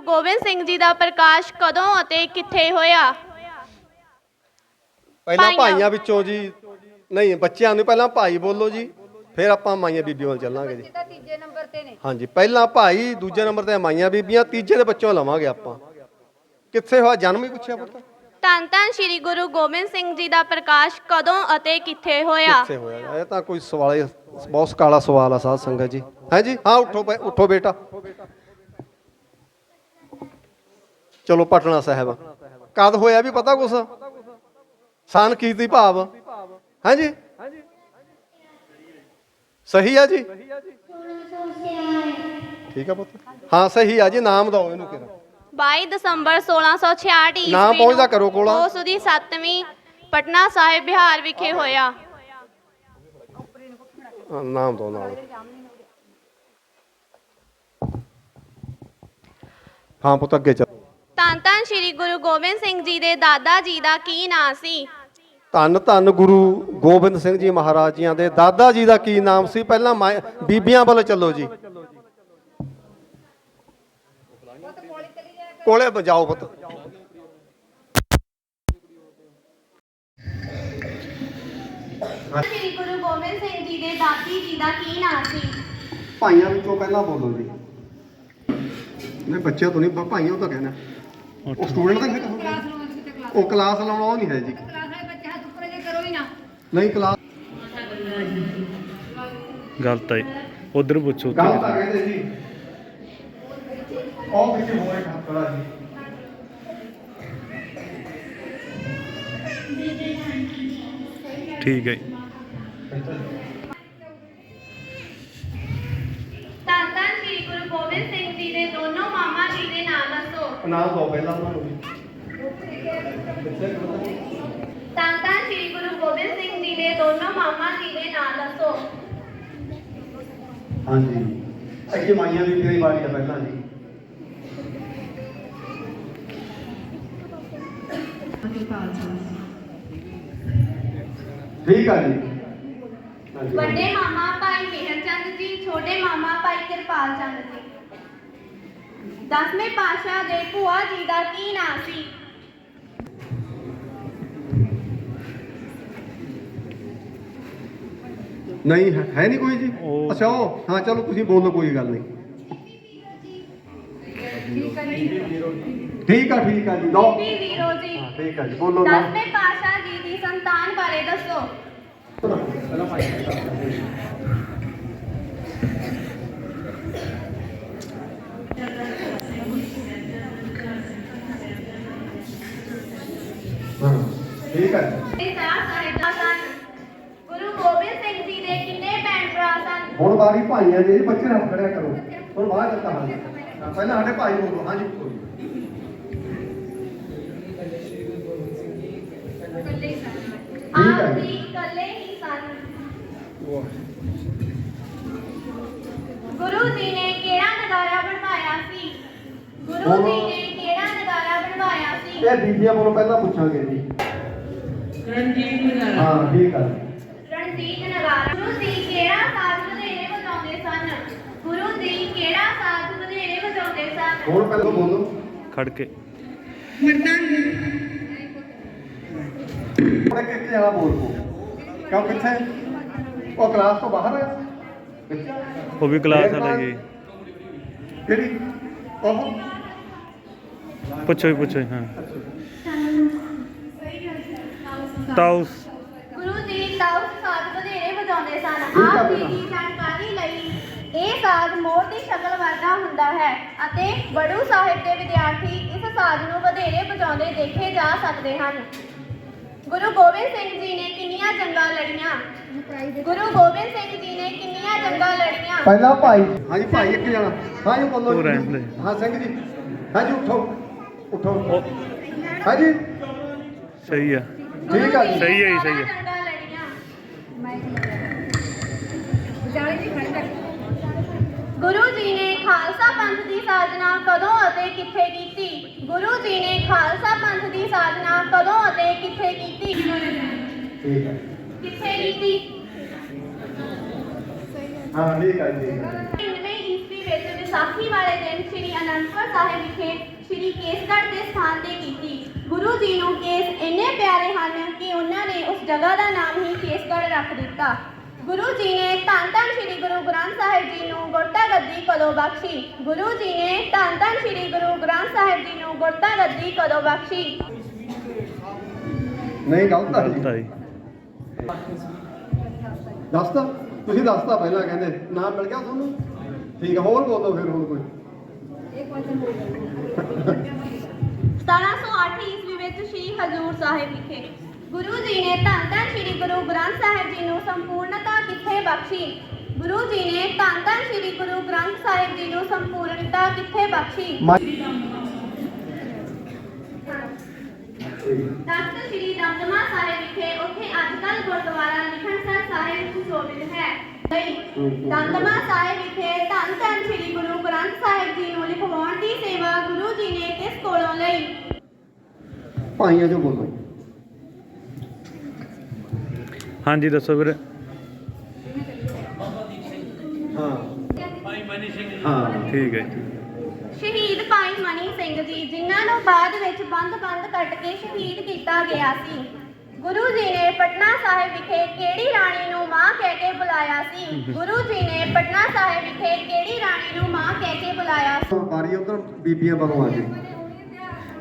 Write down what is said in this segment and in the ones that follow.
ਗੁਰੂ ਗੋਬਿੰਦ ਸਿੰਘ ਜੀ ਦਾ ਪ੍ਰਕਾਸ਼ ਕਦੋਂ ਅਤੇ ਕਿੱਥੇ ਹੋਇਆ? ਪਹਿਲਾਂ ਭਾਈਆਂ। ਭਾਈਆਂ ਵਿੱਚੋਂ ਜੀ ਨਹੀਂ ਬੱਚਿਆਂ ਨੂੰ ਪਹਿਲਾਂ ਭਾਈ ਬੋਲੋ ਜੀ ਫਿਰ ਆਪਾਂ ਮਾਈਆਂ ਬੀਬੀਆਂ ਵੱਲ ਚੱਲਾਂਗੇ ਜੀ। ਤਾਂ ਤੀਜੇ ਨੰਬਰ ਤੇ ਨੇ। ਹਾਂਜੀ ਪਹਿਲਾਂ ਭਾਈ ਦੂਜੇ ਨੰਬਰ ਤੇ ਮਾਈਆਂ ਬੀਬੀਆਂ ਤੀਜੇ ਦੇ ਬੱਚੋਂ ਲਵਾਂਗੇ ਆਪਾਂ। ਕਿੱਥੇ ਹੋਇਆ? ਜਨਮ ਹੀ ਪੁੱਛਿਆ ਪੁੱਤ। ਧੰਨ ਧੰਨ ਸ੍ਰੀ ਗੁਰੂ ਗੋਬਿੰਦ ਸਿੰਘ ਜੀ ਦਾ ਪ੍ਰਕਾਸ਼ ਕਦੋਂ ਅਤੇ ਕਿੱਥੇ ਹੋਇਆ? ਕਿੱਥੇ ਹੋਇਆ? ਇਹ ਤਾਂ ਕੋਈ ਸਵਾਲ ਹੀ ਬਹੁਤ ਕਾਲਾ ਸਵਾਲ ਆ ਸਾਧ ਸੰਗਤ ਜੀ। ਹੈ ਜੀ? ਹਾਂ ਉੱਠੋ ਬੇ- ਉੱਠੋ ਬੇਟਾ। ਚਲੋ ਪਟਨਾ ਸਾਹਿਬ। ਕਦ ਹੋਇਆ ਵੀ ਪਤਾ ਕੁਛ? ਸਨ ਕੀਤੀ ਭਾਵ? ਹੈ ਜੀ ਸਹੀ ਆ ਜੀ? ਠੀਕ ਆ ਪੁੱਤ। ਹਾਂ ਸਹੀ ਆ ਜੀ ਨਾਮ ਦਓ ਇਹਨੂੰ ਕਿਹੜਾ। 22 ਦਸੰਬਰ 1666 ਈਸਵੀ ਨਾਮ ਪਹੁੰਚਦਾ ਕਰੋ ਕੋਲ। ਉਸ ਦੀ 7ਵੀਂ ਪਟਨਾ ਸਾਹਿਬ ਬਿਹਾਰ ਵਿਖੇ ਹੋਇਆ। ਨਾਮ ਦਓ ਨਾਮ ਹਾਂ ਪੁੱਤ ਅੱਗੇ ਚੱਲ। ਧੰਨ ਧੰਨ ਸ੍ਰੀ ਗੁਰੂ ਗੋਬਿੰਦ ਸਿੰਘ ਜੀ ਦੇ ਦਾਦਾ ਜੀ ਦਾ ਕੀ ਨਾਂ ਸੀ? ਧੰਨ ਧੰਨ ਗੁਰੂ ਗੋਬਿੰਦ ਸਿੰਘ ਜੀ ਮਹਾਰਾਜ ਜੀਆਂ ਦੇ ਦਾਦਾ ਜੀ ਦਾ ਕੀ ਨਾਮ ਸੀ? ਪਹਿਲਾਂ ਮਾਂ- ਬੀਬੀਆਂ ਵੱਲ ਚੱਲੋ ਜੀ। ਕੋਲੇ ਬਜਾਓ ਪੁੱਤ। ਸ੍ਰੀ ਗੁਰੂ ਗੋਬਿੰਦ ਸਿੰਘ ਜੀ ਦੇ ਦਾਦੀ ਜੀ ਦਾ ਕੀ ਨਾਂ ਸੀ? ਭਾਈਆਂ ਵਿੱਚੋਂ ਪਹਿਲਾਂ ਬੋਲੋ ਜੀ। ਨਹੀਂ ਬੱਚਿਆਂ ਤੋਂ ਨਹੀਂ ਭਾਈਆਂ ਉਹ ਤਾਂ ਕਹਿਣਾ। ਉਹ ਸਟੂਡੈਂਟ ਤਾਂ ਨਹੀਂ ਕਲਾਸ ਲਾਉਣ ਵਾਸਤੇ ਕਿਤੇ ਕਲਾਸ ਉਹ ਕਲਾਸ ਲਾਉਣਾ ਉਹ ਨਹੀਂ ਹੈ ਜੀ। ਕਲਾਸ ਵਾਲੇ ਬੱਚੇ ਹੱਥ ਉੱਪਰ ਜੇ ਕਰੋ ਹੀ ਨਾ। ਨਹੀਂ ਕਲਾਸ ਗਲਤ ਹੈ। ਉਧਰ ਪੁੱਛੋ ਕਹਿੰਦੇ ਜੀ। ਉਹ ਖਤਰਾ ਜੀ? ਠੀਕ ਹੈ ਧੰਨ ਨਾਮ ਦੋ ਪਹਿਲਾਂ ਉਹਨਾਂ ਨੂੰ ਵੀ ਸ੍ਰੀ ਗੁਰੂ ਗੋਬਿੰਦ ਸਿੰਘ ਜੀ ਦੇ ਦੋਨੋਂ ਮਾਮਾ ਜੀ ਦੇ ਨਾਂ ਦੱਸੋ। ਹਾਂਜੀ। ਅੱਗੇ ਮਾਈਆਂ ਦੀ ਤੇਰੀ ਵਾਰੀ ਆ ਪਹਿਲਾਂ ਜੀ। ਠੀਕ ਆ ਜੀ। ਹਾਂਜੀ। ਵੱਡੇ ਮਾਮਾ ਭਾਈ ਮਿਹਰ ਚੰਦ ਜੀ ਛੋਟੇ ਮਾਮਾ ਭਾਈ ਕਿਰਪਾਲ ਚੰਦ ਜੀ। ਦਸਵੇਂ ਪਾਤਸ਼ਾਹ ਦੇ ਭੂਆ ਜੀ ਦਾ ਕੀ ਨਾਂ ਸੀ ਨਹੀਂ ਹੈ ਹੈ ਨਹੀਂ ਕੋਈ ਜੀ ਉਹ- ਅੱਛਾ ਉਹ ਹਾਂ ਚਲੋ ਤੁਸੀਂ ਬੋਲੋ ਕੋਈ ਗੱਲ ਨਹੀਂ ਠੀਕ ਆ ਠੀਕ ਆ ਜੀ ਦੋ ਬੀਬੀ ਵੀਰੋ ਜੀ ਹਾਂ, ਠੀਕ ਆ ਜੀ ਬੋਲੋ ਨਾ ਦਸਵੇਂ ਪਾਤਸ਼ਾਹ ਜੀ ਦੀ ਸੰਤਾਨ ਬਾਰੇ ਦੱਸੋ ਹਾਂ ਠੀਕ ਆ ਜੀ ਇਹ ਸਾਰਾ ਸਾਹਿਬਾਂ ਸਨ ਗੁਰੂ ਗੋਬਿੰਦ ਸਿੰਘ ਜੀ ਦੇ ਕਿੰਨੇ ਭੈਣ ਭਰਾ ਸਨ ਹੁਣ ਵਾਰੀ ਭਾਈਆਂ ਦੇ ਬੱਚੇ ਨਾਲ ਖੜਿਆ ਕਰੋ। ਹੁਣ ਬਾਹਰ ਕਰਤਾ ਹਾਂ ਹਾਂ, ਪਹਿਲਾਂ ਸਾਡੇ ਭਾਈ ਬੋਲੋ। ਹਾਂਜੀ ਬੋਲੋ ਠੀਕ ਹੈ ਆਪ ਜੀ। ਜੀ ਇਕੱਲੇ ਹੀ ਸਨ ਗੁਰੂ ਜੀ ਨੇ ਕਿਹੜਾ ਨਗਾਰਾ ਬਣਵਾਇਆ ਸੀ? ਗੁਰੂ ਜੀ। ਨੇ ਕਿਹੜਾ ਨਗਾਰਾ ਬਣਵਾਇਆ ਸੀ? ਇਹ ਬੀਬੀਆਂ ਕੋਲੋਂ ਪਹਿਲਾਂ ਪੁੱਛਾਂਗੇ ਜੀ। ਹਾਂ ਠੀਕ ਆ ਰਣਜੀਤ ਨਗਾਰਾ। ਗੁਰੂ ਜੀ ਕਿਹੜਾ ਸਾਜ਼ ਵਧੇਰੇ ਵਜਾਉਂਦੇ ਸਨ ਗੁਰੂ ਜੀ ਕਿਹੜਾ ਸਾਜ਼ ਵਧੇਰੇ ਵਜਾਉਂਦੇ ਸਨ? ਹੁਣ ਪਹਿਲਾਂ ਬੋਲੋ। ਖੜ ਕੇ ਹੁਣ ਇੱਕ ਇੱਕ ਜਣਾ ਬੋਲ ਕੋ ਕਿਉਂ ਕਿੱਥੇ ਉਹ ਕਲਾਸ ਤੋਂ ਬਾਹਰ ਹੈ ਉਹ ਵੀ ਕਲਾਸ ਵਾਲਾ ਜੀ ਕਿਹੜੀ? ਉਹ? ਪੁੱਛੋ ਪੁੱਛੋ ਹੀ, ਤਾਉਸ ਗੁਰੂ ਜੀ ਤਾਉਸ ਸਾਜ਼ ਵਧੇਰੇ ਵਜਾਉਂਦੇ ਸਨ। ਆਪ ਜੀ। ਦੀ ਸਾਜ਼ ਮੋਰ ਦੀ ਸ਼ਕਲ ਵਰਗਾ ਹੁੰਦਾ ਹੈ ਅਤੇ ਬੜੂ ਸਾਹਿਬ ਦੇ ਵਿਦਿਆਰਥੀ ਇਸ ਸਾਜ਼ ਨੂੰ ਵਧੇਰੇ ਵਜਾਉਂਦੇ ਦੇਖੇ ਜਾ ਸਕਦੇ ਹਨ। ਗੁਰੂ ਗੋਬਿੰਦ ਸਿੰਘ ਜੀ ਨੇ ਕਿੰਨੀਆਂ ਜੰਗਾਂ ਲੜੀਆਂ? ਗੁਰੂ ਗੋਬਿੰਦ ਸਿੰਘ ਜੀ ਨੇ ਕਿੰਨੀਆਂ ਜੰਗਾਂ ਲੜੀਆਂ? ਪਹਿਲਾਂ ਭਾਈ ਹਾਂਜੀ ਭਾਈ ਇੱਕ ਜਣਾ। ਹਾਂਜੀ ਬੋਲੋ। ਹਾਂ ਸਿੰਘ ਜੀ। ਹਾਂਜੀ ਉਠੋ। ਉਠੋ। ਹਾਂਜੀ। ਸਹੀ ਆ। ਠੀਕ ਆ ਜੀ। ਸਹੀ ਹੈ ਜੀ, ਸਹੀ ਹੈ। ਗੁਰੂ ਜੀ ਨੇ ਖਾਲਸਾ ਪੰਥ ਦੀ ਸਾਜਨਾ ਕਦੋਂ ਅਤੇ ਕਿੱਥੇ ਕੀਤੀ? ਗੁਰੂ ਜੀ ਨੇ ਖਾਲਸਾ ਪੰਥ ਦੀ ਸਾਜਨਾ ਕਦੋਂ ਅਤੇ ਕਿੱਥੇ ਕੀਤੀ? ਠੀਕ ਹੈ। ਕਿੱਥੇ ਕੀਤੀ? ਹਾਂ ਠੀਕ ਹੈ ਜੀ 99 ਈਸਵੀ ਵਿੱਚ ਵਿਸਾਖੀ ਵਾਲੇ ਦਿਨ ਸ੍ਰੀ ਅਨੰਦਪੁਰ ਸਾਹਿਬ ਵਿਖੇ ਸ੍ਰੀ ਕੇਸਗੜ੍ਹ ਦੇ ਸਥਾਨ ਤੇ ਕੀਤੀ। ਗੁਰੂ ਜੀ ਨੂੰ ਕੇਸ ਇੰਨੇ ਪਿਆਰੇ ਹਨ ਕਿ ਉਹਨਾਂ ਨੇ ਉਸ ਜਗ੍ਹਾ ਦਾ ਨਾਮ ਹੀ ਕੇਸਗੜ੍ਹ ਰੱਖ ਦਿੱਤਾ। ਗੁਰੂ ਜੀ ਨੇ ਧੰਨ ਧੰਨ ਸ੍ਰੀ ਗੁਰੂ ਗ੍ਰੰਥ ਸਾਹਿਬ ਕਦੋਂ ਬਖਸ਼ੀ ਗੁਰੂ ਜੀ ਨੇ ਧੰਨ ਧੰਨ ਸ੍ਰੀ ਗੁਰੂ ਗ੍ਰੰਥ ਸਾਹਿਬ ਜੀ ਨੂੰ ਗੁਰਤਾ ਗੱਦੀ ਕਦੋਂ ਬਖਸ਼ੀ ਨਹੀਂ ਗਲਤ ਆ ਜੀ ਦੱਸਤਾ ਤੁਸੀਂ ਦੱਸਤਾ ਪਹਿਲਾਂ ਕਹਿੰਦੇ ਨਾਮ ਮਿਲ ਗਿਆ ਤੁਹਾਨੂੰ ਠੀਕ ਹੈ ਹੋਰ ਬੋਲੋ ਫਿਰ ਹੁਣ ਕੋਈ ਇੱਕ ਵਚਨ ਹੋ ਗਿਆ 1708 ਈਸਵੀ ਵਿੱਚ ਸ੍ਰੀ ਹਜ਼ੂਰ ਸਾਹਿਬ ਵਿਖੇ ਗੁਰੂ ਜੀ ਨੇ ਧੰਨ ਧੰਨ ਸ੍ਰੀ ਗੁਰੂ ਗ੍ਰੰਥ ਸਾਹਿਬ ਜੀ ਨੂੰ ਸੰਪੂਰਨਤਾ ਕਿੱਥੇ ਬਖਸ਼ੀ ਗੁਰੂ ਜੀ ਨੇ ਧੰਨ ਧੰਨ ਸ੍ਰੀ ਗੁਰੂ ਗ੍ਰੰਥ ਸਾਹਿਬ ਜੀ ਨੂੰ ਸੰਪੂਰਨਤਾ ਕਿੱਥੇ ਬਖਸ਼ੀ? ਤਖਤ ਸ੍ਰੀ ਦਮਦਮਾ ਸਾਹਿਬ ਵਿਖੇ ਉੱਥੇ ਅੱਜਕੱਲ ਗੁਰਦੁਆਰਾ ਲਿਖਣਸਰ ਸਾਹਿਬ ਸੁਸ਼ੋਭਿਤ ਹੈ। ਨਹੀਂ ਦਮਦਮਾ ਸਾਹਿਬ ਵਿਖੇ ਧੰਨ ਧੰਨ ਸ੍ਰੀ ਗੁਰੂ ਗ੍ਰੰਥ ਸਾਹਿਬ ਜੀ ਨੂੰ ਲਿਖਵਾਉਣ ਦੀ ਸੇਵਾ ਗੁਰੂ ਜੀ ਨੇ ਕਿਸ ਕੋਲੋਂ ਲਈ? ਭਾਈਆਂ ਜੋ ਬੋਲੋ। ਹਾਂਜੀ ਦੱਸੋ ਵੀਰੇ। ਹਾਂ ਠੀਕ ਹੈ ਜੀ। ਸ਼ਹੀਦ ਭਾਈ ਮਨੀ ਸਿੰਘ ਜੀ ਜਿਨ੍ਹਾਂ ਨੂੰ ਬਾਅਦ ਵਿੱਚ ਬੰਦ-ਬੰਦ ਕੱਟ ਕੇ ਸ਼ਹੀਦ ਕੀਤਾ ਗਿਆ ਸੀ। ਗੁਰੂ ਜੀ ਨੇ ਪਟਨਾ ਸਾਹਿਬ ਵਿਖੇ ਕਿਹੜੀ ਰਾਣੀ ਨੂੰ ਮਾਂ ਕਹਿ ਕੇ ਬੁਲਾਇਆ ਸੀ? ਗੁਰੂ ਜੀ ਨੇ ਪਟਨਾ ਸਾਹਿਬ ਵਿਖੇ ਕਿਹੜੀ ਰਾਣੀ ਨੂੰ ਮਾਂ ਕਹਿ ਕੇ ਬੁਲਾਇਆ ਸੀ? ਬਾਰੀ ਉਧਰ ਬੀਬੀਆਂ ਵੱਲੋਂ ਆ ਜੀ।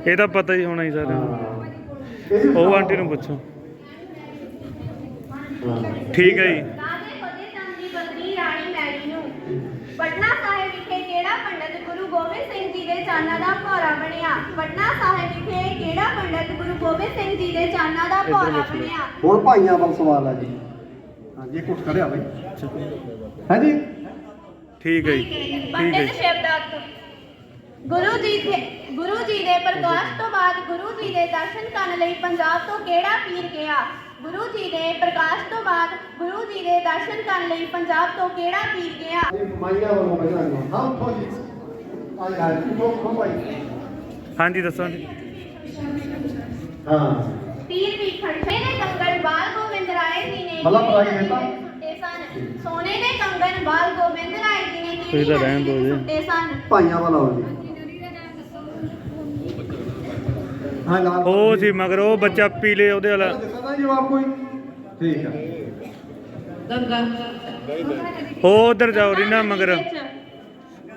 ਇਹ ਤਾਂ ਪਤਾ ਹੀ ਹੋਣਾ ਹੀ ਸਾਰਿਆਂ ਨੂੰ। ਉਹ ਆਂਟੀ ਨੂੰ ਪੁੱਛੋ। ਠੀਕ ਹੈ ਜੀ। ਰਾਜੇ ਫਤਿਹ ਚੰਦ ਦੀ ਪਤਨੀ ਰਾਣੀ ਮੈਰੀ ਨੂੰ। ਪਟਨਾ ਸਾਹਿਬ ਵਿਖੇ ਕਿਹੜਾ ਪੰਡਤ ਗੁਰੂ ਗੋਬਿੰਦ ਸਿੰਘ ਜੀ ਦੇ ਚਾਨਾਂ ਦਾ ਭੌਰਾ ਬਣਿਆ। ਪਟਨਾ ਸਾਹਿਬ ਵਿਖੇ ਕਿਹੜਾ ਪੰਡਤ ਗੁਰੂ ਗੋਬਿੰਦ ਸਿੰਘ ਜੀ ਦੇ ਚਾਨਾਂ ਦਾ ਭੌਰਾ ਬਣਿਆ? ਹੁਣ ਭਾਈਆਂ ਵੱਲ ਸਵਾਲ ਆ ਜੀ। ਹਾਂਜੀ ਕੁਝ ਕਰਿਆ ਬਈ। ਹਾਂਜੀ ਠੀਕ ਹੈ ਜੀ। ਠੀਕ ਹੈ ਗੁਰੂ ਜੀ ਦੇ ਗੁਰੂ ਜੀ ਦੇ ਪ੍ਰਕਾਸ਼ ਤੋਂ ਬਾਅਦ ਗੁਰੂ ਜੀ ਦੇ ਦਰਸ਼ਨ ਕਰਨ ਲਈ ਪੰਜਾਬ ਤੋਂ ਕਿਹੜਾ ਪੀਰ ਗਿਆ? ਗੁਰੂ ਜੀ ਦੇ ਪ੍ਰਕਾਸ਼ ਤੋਂ ਬਾਅਦ ਗੁਰੂ ਜੀ ਦੇ ਦਰਸ਼ਨ ਕਰਨ ਲਈ ਪੰਜਾਬ ਤੋਂ ਕਿਹੜਾ ਪੀਰ ਗਿਆ? ਮਾਈਆਂ ਵੱਲੋਂ ਪਹਿਲਾਂ ਹਾਂ ਉੱਠੋ ਹਾਂਜੀ ਦੱਸੋ ਆਂਟੀ ਹਾਂ। ਪੀਰ ਵੀ ਖੜਕੇ ਦੇ ਕੰਗਣ ਬਾਲ ਗੋਬਿੰਦ ਰਾਏ ਜੀ ਨੇ ਭਲਾ ਭਲਾ ਕੀ ਕਹਿੰਦਾ? ਸੁੱਟੇ ਸਨ? ਸੋਨੇ ਦੇ ਕੰਗਣ ਬਾਲ ਗੋਬਿੰਦ ਰਾਏ ਜੀ ਨੇ ਤੁਸੀਂ ਤਾਂ ਰਹਿਣ ਦਿਓ ਜੀ। ਸੁੱਟੇ ਸਨ? ਭਾਈਆਂ ਵੱਲ ਆਓ ਜੀ। ਹਾਂ ਲਾਲ ਉਹ ਸੀ ਮਗਰ ਉਹ ਬੱਚਾ ਪੀਲੇ ਉਹਦੇ ਵਾਲਾ। ਦੱਸਦਾ ਜਵਾਬ ਕੋਈ। ਠੀਕ ਹੈ ਉਹ ਉਧਰ ਜਾਓ ਰੀਨਾ ਮਗਰ।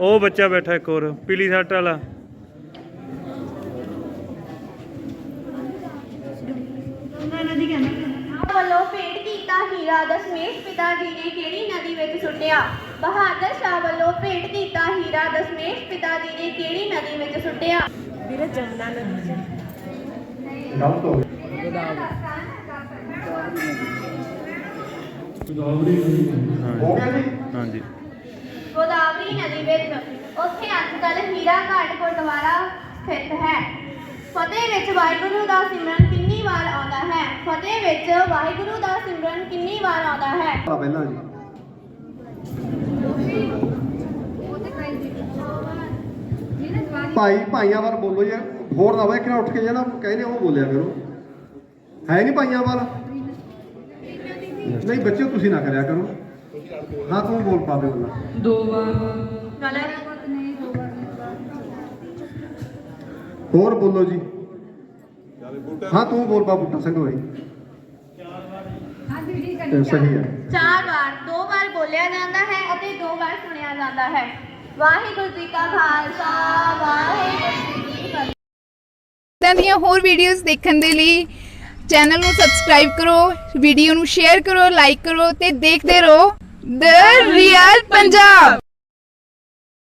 ਉਹ ਬੱਚਾ ਬੈਠਾ ਇੱਕ ਹੋਰ ਪੀਲੀ ਸ਼ਰਟ ਵਾਲਾ। ਵੱਲੋਂ ਭੇਟ ਕੀਤਾ ਹੀਰਾ ਦਸ਼ਮੇਸ਼ ਪਿਤਾ ਜੀ ਨੇ ਕਿਹੜੀ ਨਦੀ ਵਿੱਚ ਸੁੱਟਿਆ? ਬਹਾਦਰ ਸ਼ਾਹ ਵੱਲੋਂ ਭੇਟ ਕੀਤਾ ਹੀਰਾ ਦਸ਼ਮੇਸ਼ ਪਿਤਾ ਜੀ ਨੇ ਕਿਹੜੀ ਨਦੀ ਵਿੱਚ ਸੁੱਟਿਆ? ਗਲਤ ਹੋ ਗਿਆ ਹੋ ਗਿਆ ਜੀ ਹਾਂਜੀ। ਗੋਦਾਵਰੀ ਨਦੀ ਵਿੱਚ ਉੱਥੇ ਅੱਜ ਕੱਲ੍ਹ ਹੀਰਾ ਘਾਟ, ਗੁਰਦੁਆਰਾ ਸਥਿਤ ਹੈ। ਫਤਿਹ ਵਿੱਚ ਵਾਹਿਗੁਰੂ ਦਾ ਸਿਮਰਨ ਕਿੰਨੀ ਵਾਰ ਆਉਂਦਾ ਹੈ? ਫਤਿਹ ਵਿੱਚ ਵਾਹਿਗੁਰੂ ਦਾ ਸਿਮਰਨ ਕਿੰਨੀ ਵਾਰ ਆਉਂਦਾ ਹੈ? ਆ ਪਹਿਲਾਂ ਜੀ। ਭਾਈ, ਭਾਈਆਂ ਵੱਲ ਬੋਲੋ ਜੀ ਹੋਰ ਨਾ ਹੋਵੇ ਕਿ ਉੱਠ ਕੇ ਜਿਹੜਾ ਕਹਿੰਦੇ ਉਹ ਬੋਲਿਆ ਕਰੋ। ਹੈ ਨਹੀਂ ਭਾਈਆਂ ਵੱਲ? ਨਹੀਂ, ਬੱਚਿਓ, ਤੁਸੀਂ ਨਾ ਕਰਿਆ ਕਰੋ। ਹਾਂ ਤੂੰ ਬੋਲ ਪਾਵੇ ਉਹਨਾਂ ਗਲਤ ਪਤ ਨਹੀਂ ਹੋਗਾ ਹੋਰ ਬੋਲੋ ਜੀ। ਹਾਂ ਤੂੰ ਬੋਲ ਪਾ ਬੁੱਟਾ ਸਿੰਘ ਹੋਈ ਹਾਂ ਜੀ ਠੀਕ ਇਹ ਸਹੀ ਹੈ। ਚਾਰ ਵਾਰ ਦੋ ਵਾਰ ਬੋਲਿਆ ਜਾਂਦਾ ਹੈ ਅਤੇ ਦੋ ਵਾਰ ਸੁਣਿਆ ਜਾਂਦਾ ਹੈ। ਵਾਹਿਗੁਰੂ ਜੀ ਕਾ ਖਾਲਸਾ ਵਾਹਿਗੁਰੂ ਜੀ ਕੀ ਫਤਿਹ। ਇਦਾਂ ਦੀਆਂ ਹੋਰ ਵੀਡੀਓਜ਼ ਦੇਖਣ ਦੇ ਲਈ ਚੈਨਲ ਨੂੰ ਸਬਸਕ੍ਰਾਈਬ ਕਰੋ ਵੀਡੀਓ ਨੂੰ ਸ਼ੇਅਰ ਕਰੋ ਲਾਈਕ ਕਰੋ ਤੇ ਦੇਖਦੇ ਰਹੋ। ਦ ਰੀਅਲ ਪੰਜਾਬ